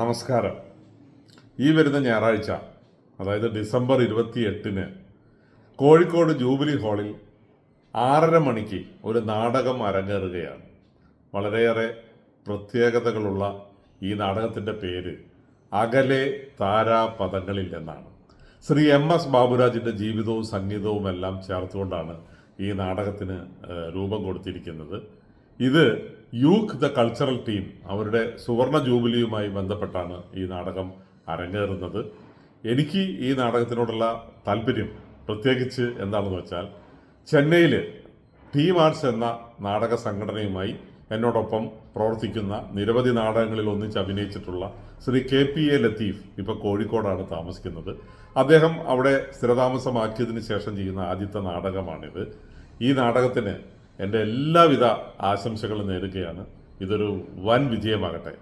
നമസ്കാരം. ഈ വരുന്ന ഞായറാഴ്ച അതായത് ഡിസംബർ ഇരുപത്തി എട്ടിന് കോഴിക്കോട് ജൂബിലി ഹാളിൽ ആറര മണിക്ക് ഒരു നാടകം അരങ്ങേറുകയാണ്. വളരെയേറെ പ്രത്യേകതകളുള്ള ഈ നാടകത്തിന്റെ പേര് അകലെ താരാപഥങ്ങളിൽ എന്നാണ്. ശ്രീ എം എസ് ബാബുരാജിന്റെ ജീവിതവും സംഗീതവും എല്ലാം ചേർത്തുകൊണ്ടാണ് ഈ നാടകത്തിന് രൂപം കൊടുത്തിരിക്കുന്നത്. ഇത് യൂക്ക് ദ കൾച്ചറൽ ടീം അവരുടെ സുവർണ ജൂബിലിയുമായി ബന്ധപ്പെട്ടാണ് ഈ നാടകം അരങ്ങേറുന്നത്. എനിക്ക് ഈ നാടകത്തിനോടുള്ള താല്പര്യം പ്രത്യേകിച്ച് എന്താണെന്ന് വെച്ചാൽ ചെന്നൈയിൽ ടീം ആർട്സ് എന്ന നാടക സംഘടനയുമായി എന്നോടൊപ്പം പ്രവർത്തിക്കുന്ന നിരവധി നാടകങ്ങളിൽ ഒന്നിച്ച് അഭിനയിച്ചിട്ടുള്ള Shri K P A Latheef ഇപ്പോൾ കോഴിക്കോടാണ് താമസിക്കുന്നത്. അദ്ദേഹം അവിടെ സ്ഥിരതാമസമാക്കിയതിന് ശേഷം ചെയ്യുന്ന ആദ്യത്തെ നാടകമാണിത്. ഈ നാടകത്തിന് എന്റെ എല്ലാവിധ ആശംസകളും നേരുകയാണ്. ഇതൊരു വൻ വിജയമാകട്ടെ.